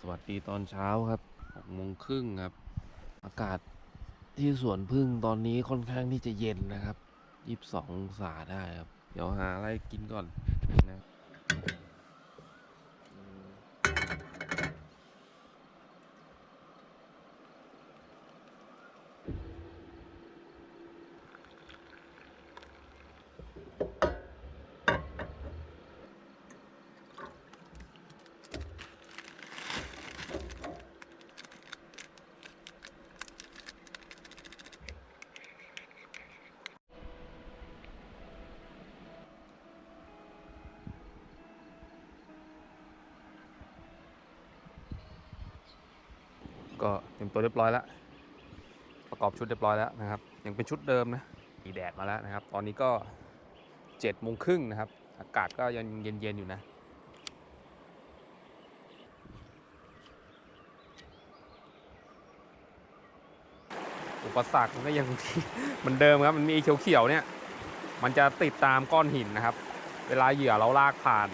สวัสดีตอนเช้าครับหกโมงครึ่งครับ อากาศที่สวนพึ่งตอนนี้ค่อนข้างที่จะเย็นนะครับยี่สิบสององศาได้ครับ เดี๋ยวหาอะไรกินก่อนนะ ก็เตรียมตัวเรียบร้อยแล้ว ประกอบชุดเรียบร้อยแล้วนะครับ ยังเป็นชุดเดิมนะมีแดดมาแล้วนะครับ ตอนนี้ก็เจ็ดโมงครึ่งนะครับ อากาศก็ยังเย็นๆอยู่นะอุปสรรคมันก็ยังเหมือนเดิมครับ มันมีเขียวๆเนี่ย มันจะติดตามก้อนหินนะครับ เวลาเหยื่อเราลากผ่าน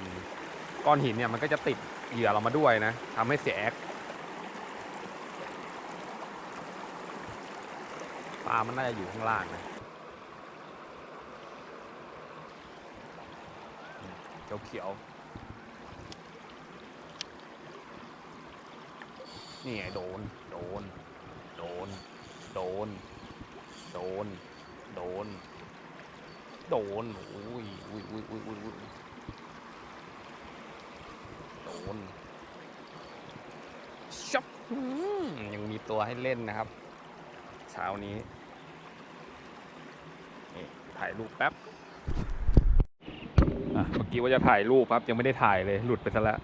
ก้อนหินเนี่ย มันก็จะติดเหยื่อเรามาด้วยนะทำให้เสียแอคามันน่าจะอยู่ข้างล่างนะเขียวเขียวนี่ไงโดน โดน โดน โดน โดน โดน โดน อุ้ยอุ้ยอุ้ยอุ้ยอุ้ยอุ้ยโดนชับอืมยังมีตัวให้เล่นนะครับ เช้านี้ ถ่ายรูปแป๊บเมื่อกี้ว่าจะถ่ายรูปครับยังไม่ได้ถ่ายเลยหลุดไปซะแล้ว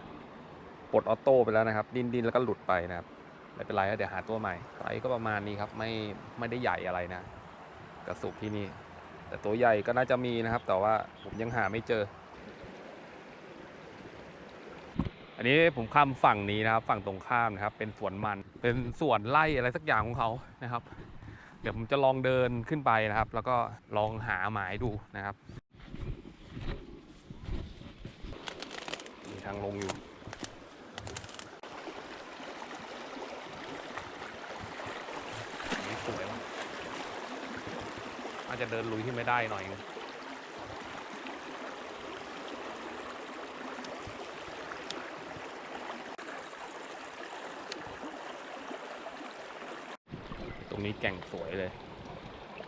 ปลดออโต้ไปแล้วนะครับ ดิ้นดิ้นแล้วก็หลุดไปนะครับไม่เป็นไรเดี๋ยวหาตัวใหม่ไซส์ก็ประมาณนี้ครับไม่ไม่ได้ใหญ่อะไรนะ กระสุกที่นี่ แต่ตัวใหญ่ก็น่าจะมีนะครับ แต่ว่าผมยังหาไม่เจอ อันนี้ผมข้ามฝั่งนี้นะครับ ฝั่งตรงข้ามนะครับ เป็นสวนมัน เป็นสวนไร่อะไรสักอย่างของเขานะครับ เดี๋ยวผมจะลองเดินขึ้นไปนะครับ แล้วก็ลองหาหมายดูนะครับ มีทางลงอยู่นี่สวยอาจจะเดินลุยที่ไม่ได้หน่อยนึง รงนี้แก่งสวยเลย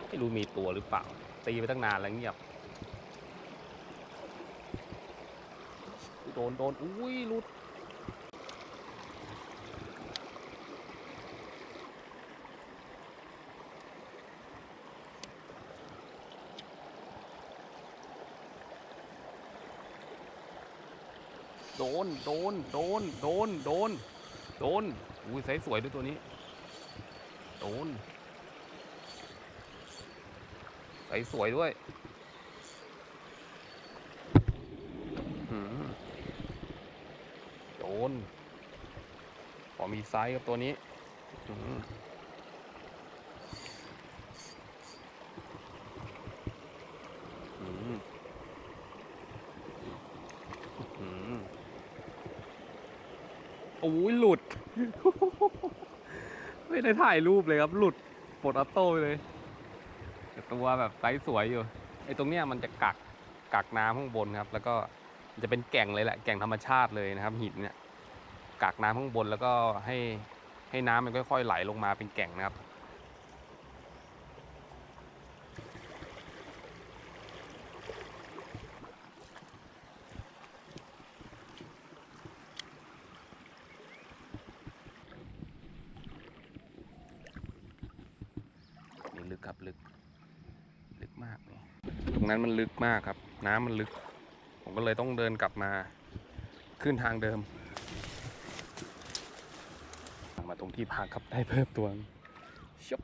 ไม่รู้มีตัวหรือเปล่า ตีไปตั้งนานแล้วเงียบ โดนโดนอุ้ยรุดโดน โดน โดน โดน โดน โดน อุ้ยไซส์สวยด้วยตัวนี้ โดนใสสวยด้วยโจนพอมีไซส์กับตัวนี้หืมหืม อืมโอ้ยหลุด ไม่ได้ถ่ายรูปเลยครับ หลุดปลดออโต้ไปเลยแต่ตัวแบบไซส์สวยอยู่ไอ้ตรงเนี้ยมันจะกักกักน้ำข้างบนครับ แล้วก็จะเป็นแก่งเลยแหละแก่งธรรมชาติเลยนะครับหินเนี่ยกักน้ำข้างบนแล้วก็ให้ให้น้ำมันค่อยๆไหลลงมาเป็นแก่งนะครับ นี่ลึกครับลึก ลึกมากเลยตรง นั้นมันลึกมากครับ น้ำมันลึก ผมก็เลยต้องเดินกลับมาขึ้นทางเดิม มาตรงที่พักครับได้เพิ่มตัวชบ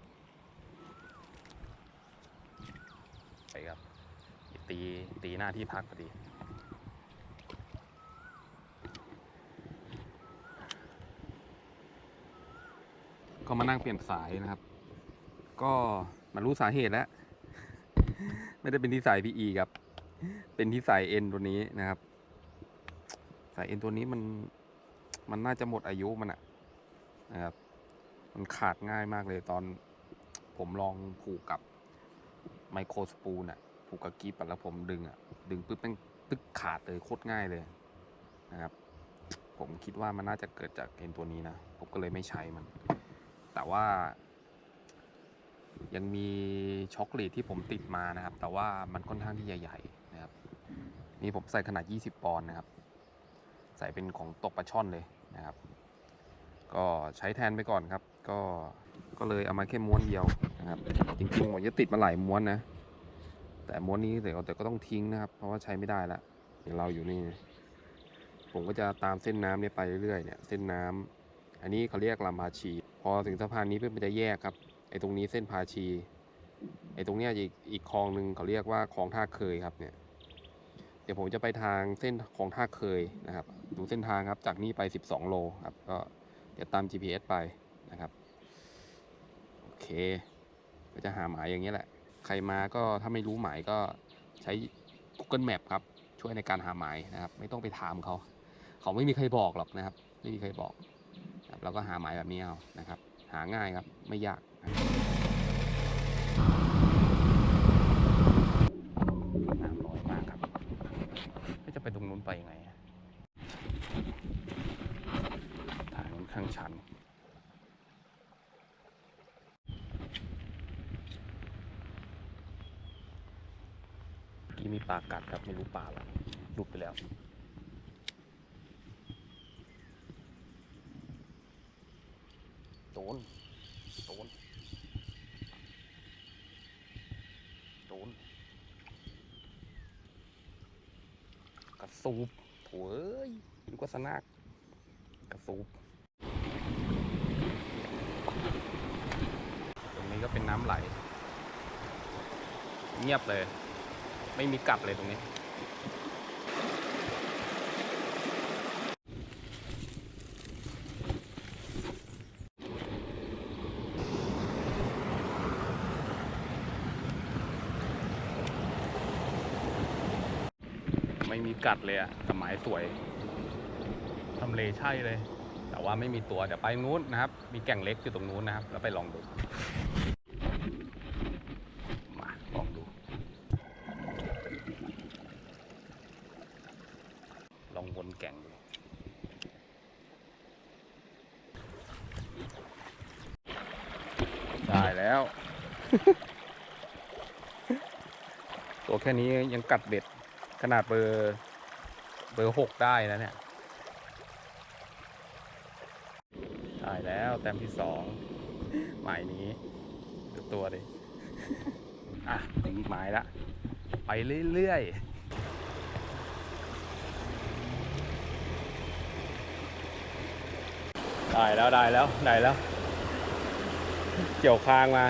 ไปครับ ตีตีหน้าที่พักพอดีก็มานั่งเปลี่ยนสายนะครับ ก็มารู้สาเหตุแล้ว ไม่ได้เป็นที่สาย PE ครับ เป็นที่สาย N ตัวนี้นะครับ สาย N ตัวนี้มันมันน่าจะหมดอายุมันอะนะครับ มันขาดง่ายมากเลยตอนผมลองผูกกับไมโครสปูลอะผูกกับกีบแล้วผมดึงอะดึงปุ๊บแม่งตึกขาดเลยโคตรง่ายเลยนะครับ ผมคิดว่ามันน่าจะเกิดจากเอ็นตัวนี้นะ ผมก็เลยไม่ใช้มัน แต่ว่า ยังมีช็อกโกแลตที่ผมติดมานะครับ แต่ว่ามันค่อนข้างที่ใหญ่ๆนะครับ นี่ผมใส่ขนาด 20 ปอนด์นะครับ ใส่เป็นของตกปลาช่อนเลยนะครับ ก็ใช้แทนไปก่อนครับ ก็ก็เลยเอามาแค่ม้วนเดียวนะครับ จริงๆผมจะติดมาหลายม้วนนะ แต่ม้วนนี้เดี๋ยวแต่ก็ต้องทิ้งนะครับ เพราะว่าใช้ไม่ได้ละเดี๋ยวเราอยู่นี่ ผมก็จะตามเส้นน้ำเนี่ยไปเรื่อยๆเนี่ยเส้นน้ำอันนี้เขาเรียกลำพาชี พอถึงสะพานนี้เพื่อมันจะแยกครับ ไอ้ตรงนี้เส้นพาชี ไอ้ตรงเนี้ยอีกอีกคลองหนึ่งเขาเรียกว่าคลองท่าเคยครับเนี่ย เดี๋ยวผมจะไปทางเส้นคลองท่าเคยนะครับ ดูเส้นทางครับ จากนี่ไป 12 โลครับ ก็เดี๋ยวตาม GPS ไปนะครับ โอเค ก็จะหาหมายอย่างนี้ยแหละ ใครมาก็ถ้าไม่รู้หมายก็ใช้ Google Map ครับ ช่วยในการหาหมายนะครับ ไม่ต้องไปถามเขา เขาไม่มีใครบอกหรอกนะครับ ไม่มีใครบอกครับเราก็หาหมายแบบนี้เอานะครับ หาง่ายครับ ไม่ยาก น้ำน้อยมากครับไม่จะไปตรงนู้นไปยังไงทางนู้นข้างชันกี้มีปลากัดครับไม่รู้ปลาอะไรหลุดไปแล้วโดนโดน โดน กระ สูบโถเอ้ยนึกว่าสนากกระสูบตรงนี้ก็เป็นน้ำไหล เงียบเลย ไม่มีกับเลยตรงนี้ ไม่มีกัดเลยอะแต่หมายสวยทำเลใช่เลย แต่ว่าไม่มีตัวเดี๋ยวไปนู้นนะครับ มีแก่งเล็กอยู่ตรงนู้นนะครับ แล้วไปลองดู มาลองดู ลองวนแก่งดูได้แล้ว ตัวแค่นี้ยังกัดเบ็ด ขนาดเบอร์เบอร์หกได้นะเนี่ยได้แล้วแต้มที่สองหมายนี้ดูตัวดิอะถึงหมายละ ไปเรื่อยๆได้แล้วได้แล้วได้แล้ว เกี่ยวคางมา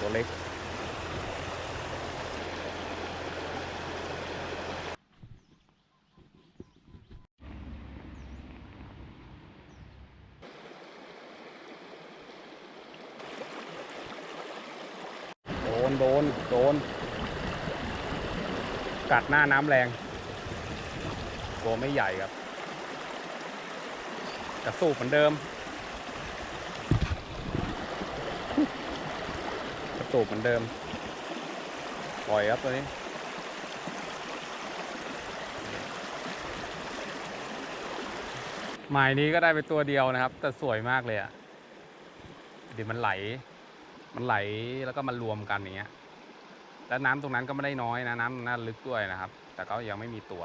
ตัวเล็ก โดน โดน โดน กัดหน้าน้ำแรง ตัวไม่ใหญ่ครับกระสูบเหมือนเดิม กระ สูบเหมือนเดิม ปล่อยครับตัวนี้ หมายนี้ก็ได้ไปตัวเดียวนะครับ แต่สวยมากเลยอะ่ะเดี๋ยวมันไหล มันไหลแล้วก็มารวมกันอย่างเงี้ย แล้วน้ำตรงนั้นก็ไม่ได้น้อยนะ น้ำน่าลึกด้วยนะครับ แต่ก็ยังไม่มีตัว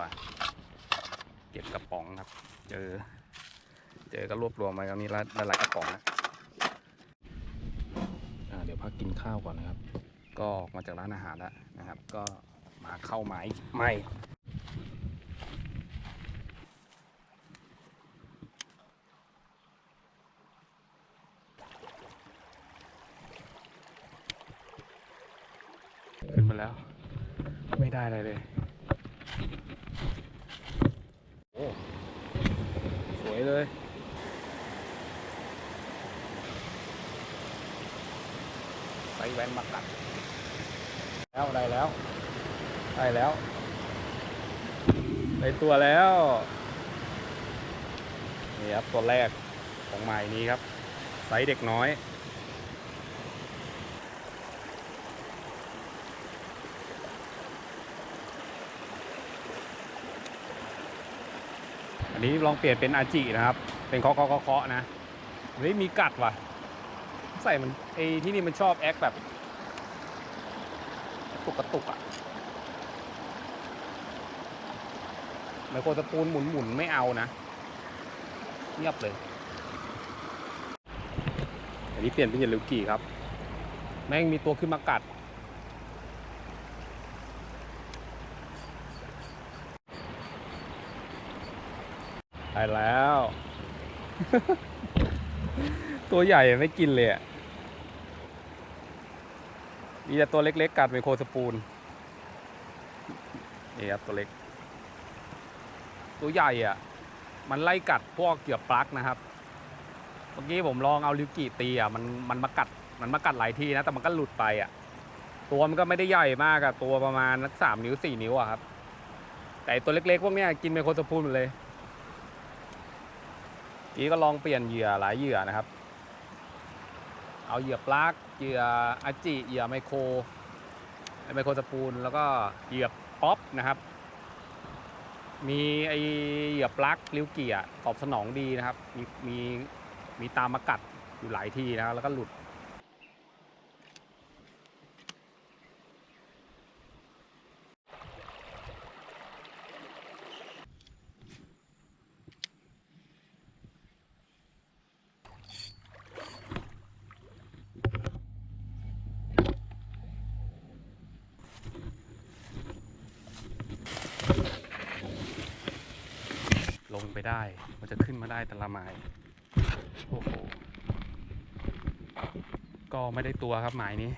เก็บกระป๋องครับ เจอ เจอก็รวบรวมไว้ครับนี่ละหลายกระป๋องนะ พักกินข้าวก่อนนะครับ ก็ออกมาจากร้านอาหารแล้วนะครับ ก็มาเข้าหมายใหม่ขึ้นมาแล้ว ไม่ได้อะไรเลย โอ้ สวยเลย ไซส์แวนมากัด แล้วได้แล้ว ได้แล้วได้ ตัวแล้ว นี่ครับตัวแรกของใหม่นี้ครับไซส์เด็กน้อย อันนี้ลองเปลี่ยนเป็นอาจินะครับ เป็นเคาะเคาะเคาะนะเฮ้ยมีกัดว่ะ ใส่มันไอ้ที่นี่มันชอบแอคแบบ ตุกกระตุกอะไมโครสปูนหมุนหมุนไม่เอานะเงียบเลย อันนี้เปลี่ยนเป็นเยลลูกี่ครับ แม่งมีตัวขึ้นมากัดได้แล้ว ตัวใหญ่ไม่กินเลยอะมีแต่ตัวเล็กๆกัดไมโครสปูนนี่ครับตัวเล็ก ตัวใหญ่อะมันไล่กัดพวกเหยื่อปลั๊กนะครับ เมื่อกี้ผมลองเอาลิวกิตีอะมันมันมากัดมันมากัดหลายทีนะแต่มันก็หลุดไปอะ ตัวมันก็ไม่ได้ใหญ่มากอะตัวประมาณสักสามนิ้วสี่นิ้วอะครับ แต่ตัวเล็กๆพวกเนี้ยกินไมโครสปูนหมดเลยนี่ก็ลองเปลี่ยนเหยื่อหลายเหยื่อนะครับ เอาเหยื่อปลั๊กเหยื่ออาจิเหยื่อไมโครไมโครสปูนแล้วก็เหยื่อป๊อปนะครับ มีไอเหยื่อปลักลิ้วเกียร์ตอบสนองดีนะครับ มีมีมีตามมากัดอยู่หลายทีนะครับแล้วก็หลุด ลงไปได้ มันจะขึ้นมาได้ แต่ละไม้โอ้โหก็ไม่ได้ตัวครับหมายนี้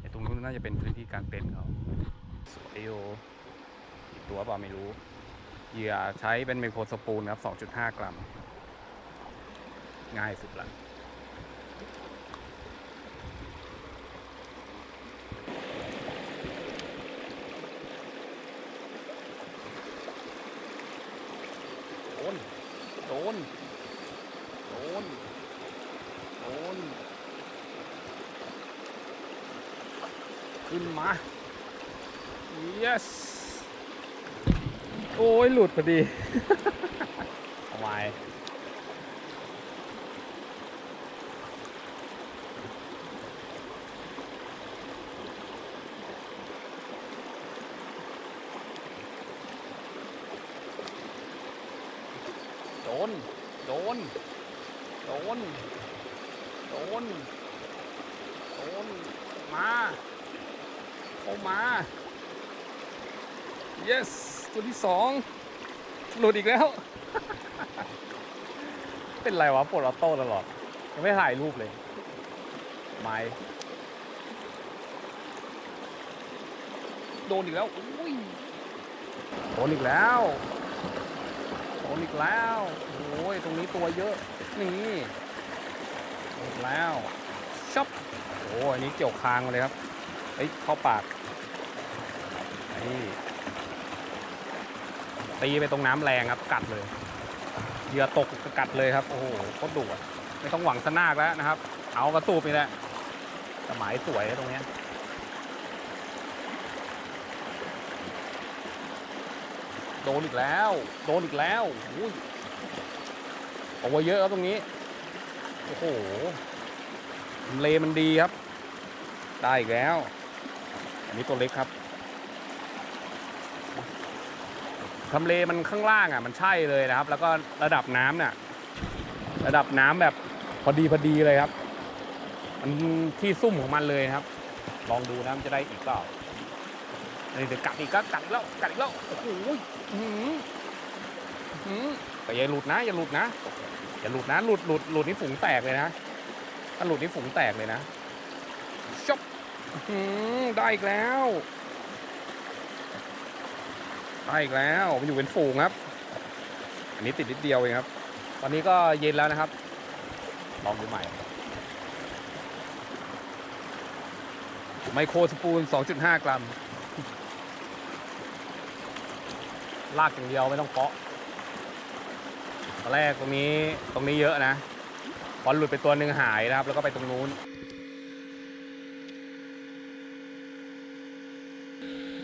ไอ้ตรงนู้นน่าจะเป็นพื้นที่กลางเต็นท์เขาสวยโยอีกตัวเปล่าไม่รู้เหยื่อใช้เป็นไมโครสปูลครับ 2.5 กรัม ง่ายสุดละ โดน โดน โดน โดน ขึ้น มา yes โอ้ยหลุดพอดีเอาไว้โดน โดน โดน โดน โดน มา เข้ามา yes ตัวที่สองหลุดอีกแล้ว เป็นไรวะปลดออโต้ตลอด ยังไม่ถ่ายรูปเลย ไม้โดนอีกแล้วอุ้ยโดนอีกแล้วโดนอีกแล้วโอ้ยตรงนี้ตัวเยอะนี่โดนอีกแล้วช็อปโอ้ยอันนี้เกี่ยวคางมาเลยครับ เอ้ยเข้าปากนี่ตีไปตรงน้ำแรงครับกัดเลยเหยื่อตกก็กัดเลยครับ โอ้โหโคตรดุอะไม่ต้องหวังสนากแล้วนะครับ เอากระสูบนี่แหละแต่หมายสวยตรงเนี้ยโดนอีกแล้ว โดนอีกแล้วอุ้ยโอ้เยอะครับตรงนี้ โอ้โหเลมันดีครับ ได้อีกแล้ว อันนี้ตัวเล็กครับทำเลมันข้างล่างอะมันใช่เลยนะครับ แล้วก็ระดับน้ำเนี่ยระดับน้ำแบบพอดีพอดีเลยครับมันที่ซุ่มของมันเลยครับ ลองดูนะมันจะได้อีกเปล่านี่เดี๋ยวกัดอีกก็กัดอีกแล้วกัดอีกแล้วโอ้โหอื้อหืออื้อหือแต่อย่าหลุดนะ อย่าหลุดนะอย่าหลุดนะหลุดหลุดหลุดนี่ฝูงแตกเลยนะถ้าหลุดนี่ฝูงแตกเลยนะชอื้อหือ ได้อีกแล้วได้อีกแล้วมันอยู่เป็นฝูงครับ อันนี้ติดนิดเดียวเองครับ ตอนนี้ก็เย็นแล้วนะครับ ลองดูใหม่ ไมโครสปูล2.5 กรัม ลากอย่างเดียวไม่ต้องเคาะตอนแรกตรงนี้ตรงนี้เยอะนะพอหลุดไปตัวหนึ่งหายนะครับ แล้วก็ไปตรงนู้น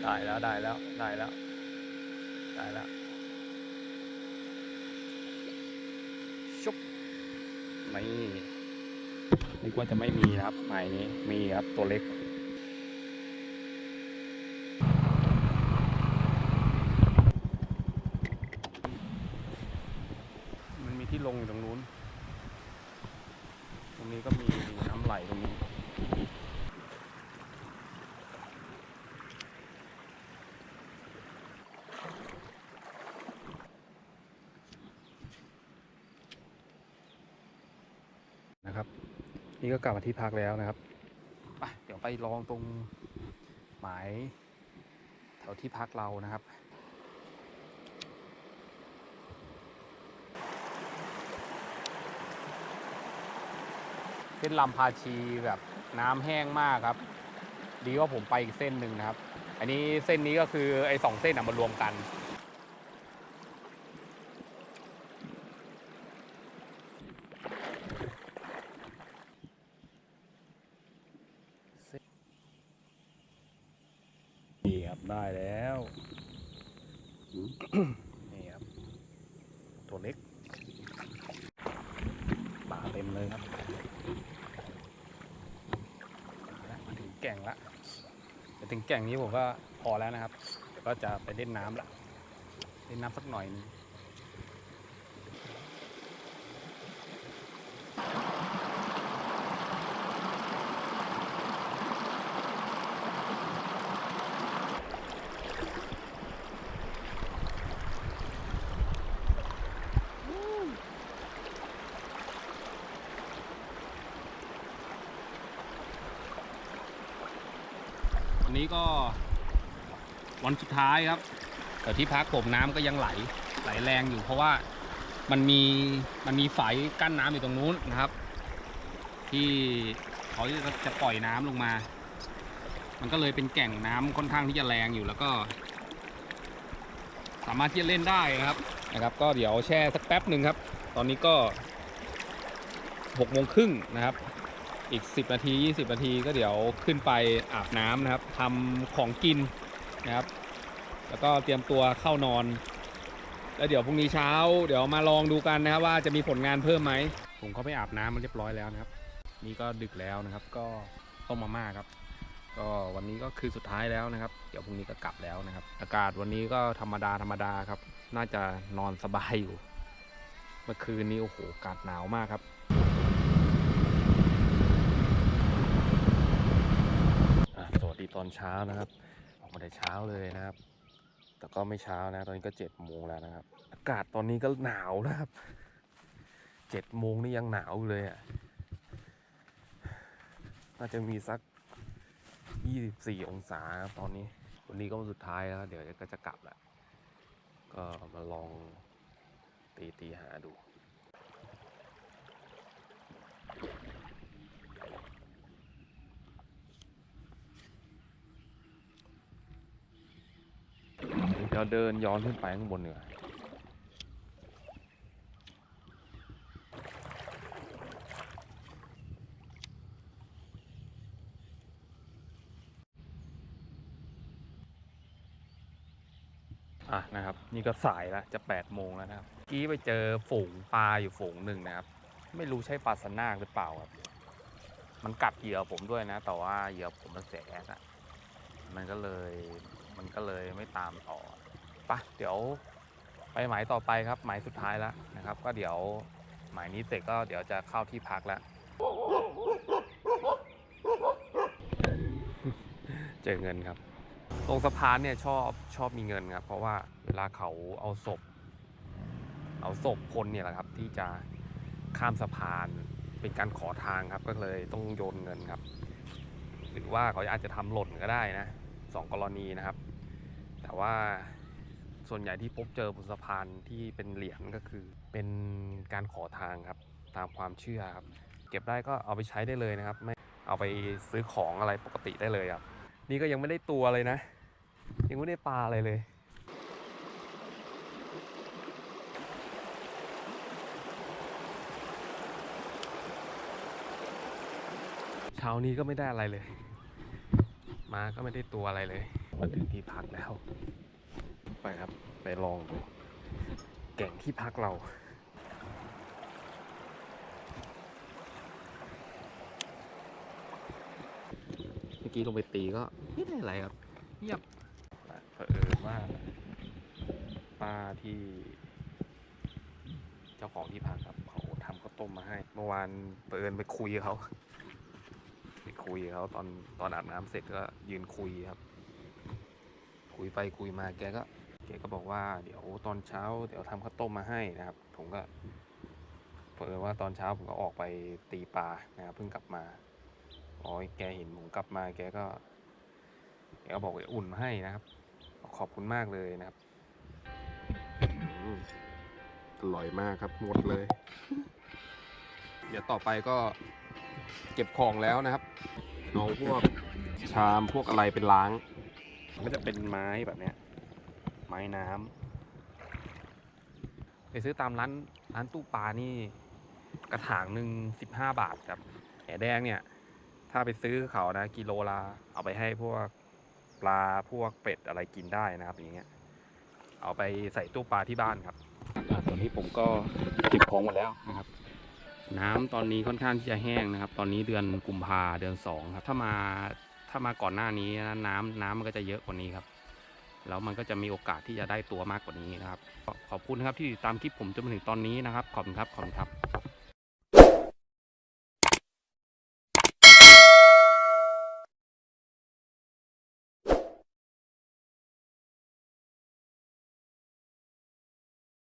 ได้แล้วได้แล้วได้แล้วได้แล้วชุบไม่นึกว่าจะไม่มีนะครับหมายนี้มีครับตัวเล็ก มันมีที่ลงอยู่ตรงนู้น ตรงนี้ก็มีน้ำไหลตรงนี้ นะครับ นี่ก็กลับมาที่พักแล้วนะครับไปเดี๋ยวไปลองตรงหมายแถวที่พักเรานะครับเส้นลำพาชีแบบน้ำแห้งมากครับ ดีว่าผมไปอีกเส้นหนึ่งนะครับ อันนี้เส้นนี้ก็คือไอ้สองเส้นอะมารวมกัน นี่ ครับได้แล้วนี่ครับตัวเล็กปลาเต็มเลยครับมาแล้วมาถึงแก่งละมาถึงแก่งนี้ผมก็พอแล้วนะครับเดี๋ยวก็จะไปเล่นน้ำละเล่นน้ำสักหน่อยนึง นี้ก็ วันสุดท้ายครับ แต่ที่พักผมน้ำก็ยังไหลไหลแรงอยู่ เพราะว่ามันมีมันมีฝายกั้นน้ำอยู่ตรงนู้นนะครับ ที่เขาจะจะปล่อยน้ำลงมา มันก็เลยเป็นแก่งน้ำค่อนข้างที่จะแรงอยู่แล้วก็ สามารถที่จะเล่นได้นะครับนะครับ ก็เดี๋ยวแช่สักแป๊บหนึ่งครับ ตอนนี้ก็หกโมงครึ่งนะครับ อีก 10 นาที 20 นาทีก็เดี๋ยวขึ้นไปอาบน้ำนะครับทำของกินนะครับ แล้วก็เตรียมตัวเข้านอน แล้วเดี๋ยวพรุ่งนี้เช้า เดี๋ยวมาลองดูกันนะครับว่าจะมีผลงานเพิ่มไหมผมก็ไปอาบน้ำมาเรียบร้อยแล้วนะครับ นี่ก็ดึกแล้วนะครับ ก็ต้มมาม่าครับ ก็วันนี้ก็คือสุดท้ายแล้วนะครับ เดี๋ยวพรุ่งนี้ก็กลับแล้วนะครับ อากาศวันนี้ก็ธรรมดาธรรมดาครับ น่าจะนอนสบายอยู่ เมื่อคืนนี้โอ้โหอากาศหนาวมากครับ อะสวัสดี ตอนเช้านะครับ ออกมาแต่เช้าเลยนะครับ แต่ก็ไม่เช้านะ ตอนนี้ก็เจ็ดโมงแล้วนะครับ อากาศตอนนี้ก็หนาวนะครับเจ็ดโมงนี่ยังหนาวเลยอะน่าจะมีสักยี่สิบสี่องศาครับตอนนี้ วันนี้ก็วันสุดท้ายแล้ว เดี๋ยวก็จะกลับแหล้วก็มาลองตีตีหาดู เดี๋ยวเดินย้อนขึ้นไปข้างบนเหนืออะนะครับ นี่ก็สายแล้วจะ8ปดโมงแล้วนะครับเมื่อกี้ไปเจอฝูงปลาอยู่ฝูงหนึ่งนะครับ ไม่รู้ใช่ปลาสนากหรือเปล่าครับ มันกัดเหยื่อผมด้วยนะ แต่ว่าเหยื่อผมมันเสียแอดอะมันก็เลยมันก็เลยไม่ตามต่อ ปะเดี๋ยวไปหมายต่อไปครับ หมายสุดท้ายแล้วนะครับ ก็เดี๋ยวหมายนี้เสร็จก็เดี๋ยวจะเข้าที่พักแล้วเจอเงินครับ ตรงสะพานเนี่ยชอบชอบมีเงินครับ เพราะว่าเวลาเขาเอาศพ เอาศพคนเนี่ยแหละครับ ที่จะข้ามสะพานเป็นการขอทางครับ ก็เลยต้องโยนเงินครับ หรือว่าเขาอาจจะทำหล่นก็ได้นะสองกรณีนะครับ แต่ว่า ส่วนใหญ่ที่พบเจอบนสะพานที่เป็นเหรียญก็คือ เป็นการขอทางครับตามความเชื่อครับ เก็บได้ก็เอาไปใช้ได้เลยนะครับ ไม่เอาไปซื้อของอะไรปกติได้เลยครับ นี่ก็ยังไม่ได้ตัวเลยนะ ยังไม่ได้ปลาอะไรเลยเช้านี้ก็ไม่ได้อะไรเลย มาก็ไม่ได้ตัวอะไรเลย มาถึงที่พักแล้ว ไปครับ ไปลองดูแก่งที่พักเรา เมื่อกี้ลงไปตีก็ไม่ได้อะไรครับเงียบเผอิญว่าป้าที่เจ้าของที่พักครับเขาทำข้าวต้มมาให้ เมื่อวานเผอิญไปคุยเขาไปคุยเขาตอนตอนอาบน้ำเสร็จก็ยืนคุยครับ คุยไปคุยมาแกก็ แกก็บอกว่าเดี๋ยวตอนเช้าเดี๋ยวทำข้าวต้มมาให้นะครับ ผมก็เผอิญว่าตอนเช้าผมก็ออกไปตีปลานะครับเพิ่งกลับมาอ๋อแกเห็นผมกลับมาแกก็แกก็บอกว่าอุ่นมาให้นะครับ ขอบคุณมากเลยนะครับอืมอร่อยมากครับหมดเลย เดี๋ยวต่อไปก็เก็บของแล้วนะครับเอาพวกชามพวกอะไรเป็นล้างก็จะเป็นไม้แบบเนี้ย ไม้น้ำไปซื้อตามร้านร้านตู้ปลานี่กระถางหนึ่งสิบห้าบาทครับแหแดงเนี่ย ถ้าไปซื้อเขานะ กิโลละเอาไปให้พวกปลาพวกเป็ดอะไรกินได้นะครับอย่างเงี้ยเอาไปใส่ตู้ปลาที่บ้านครับตอนนี้ผมก็เก็บของหมดแล้วนะครับ น้ำตอนนี้ค่อนข้างที่จะแห้งนะครับ ตอนนี้เดือนกุมภาเดือนสองครับ ถ้ามาถ้ามาก่อนหน้านี้นะน้ำน้ำมันก็จะเยอะกว่านี้ครับ แล้วมันก็จะมีโอกาสที่จะได้ตัวมากกว่านี้นะครับ ขอบคุณนะครับที่ติดตามคลิปผมจนมาถึงตอนนี้นะครับ ขอบคุณครับ ขอบคุณครับ